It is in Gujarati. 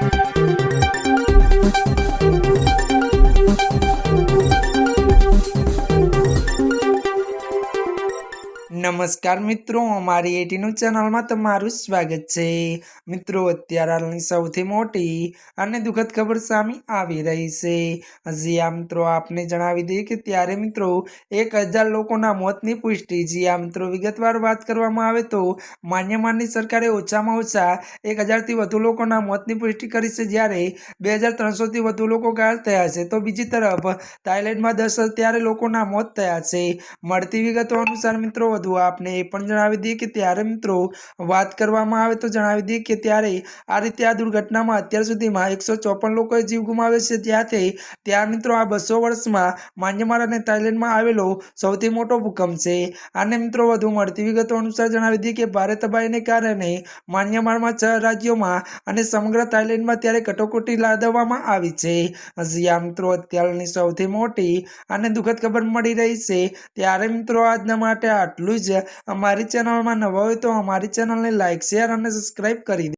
Thank you. નમસ્કાર મિત્રો, અમારી એટીનું ચેનલમાં તમારું સ્વાગત છે. મિત્રો, અત્યારે હાલની સૌથી મોટી અને દુઃખદ ખબર સામે આવી રહી છે. આ મિત્રો, આપને જણાવી દઈએ કે ત્યારે મિત્રો એક હજાર લોકોના મોતની પુષ્ટિ. જી આ મિત્રો, વિગતવાર વાત કરવામાં આવે તો માન્યમાનની સરકારે ઓછામાં ઓછા એક હજારથી વધુ લોકોના મોતની પુષ્ટિ કરી છે. જ્યારે બે હજાર ત્રણસોથી વધુ લોકો ઘાયલ થયા છે. તો બીજી તરફ થાઇલેન્ડમાં દસ ત્યારે લોકોના મોત થયા છે. મળતી વિગતો અનુસાર મિત્રો વધુ આપને એ પણ જણાવી દઈએ કે ત્યારે મિત્રો વાત કરવામાં આવે તો જણાવી દઈએ કે ત્યારે આ રીતે આ દુર્ઘટનામાં અત્યાર સુધીમાં એકસો ચોપન લોકોએ જીવ ગુમાવ્યો છે. ત્યાંથી ત્યાં મિત્રો આ બસો વર્ષમાં મ્યાનમાર અને થાઇલેન્ડમાં આવેલો સૌથી મોટો ભૂકંપ છે. આને મિત્રો વધુ મળતી વિગતો અનુસાર જણાવી દઈએ કે ભારે તબાહીને કારણે મ્યાનમારમાં છ રાજ્યોમાં અને સમગ્ર થાઇલેન્ડમાં ત્યારે કટોકટી લાદવામાં આવી છે. જ્યાં મિત્રો અત્યારની સૌથી મોટી અને દુઃખદ ખબર મળી રહી છે. ત્યારે મિત્રો આજના માટે આટલું જ અમારી ચેનલમાં નવા હોય તો અમારી ચેનલને લાઇક શેર અને સબસ્ક્રાઈબ કરી દે.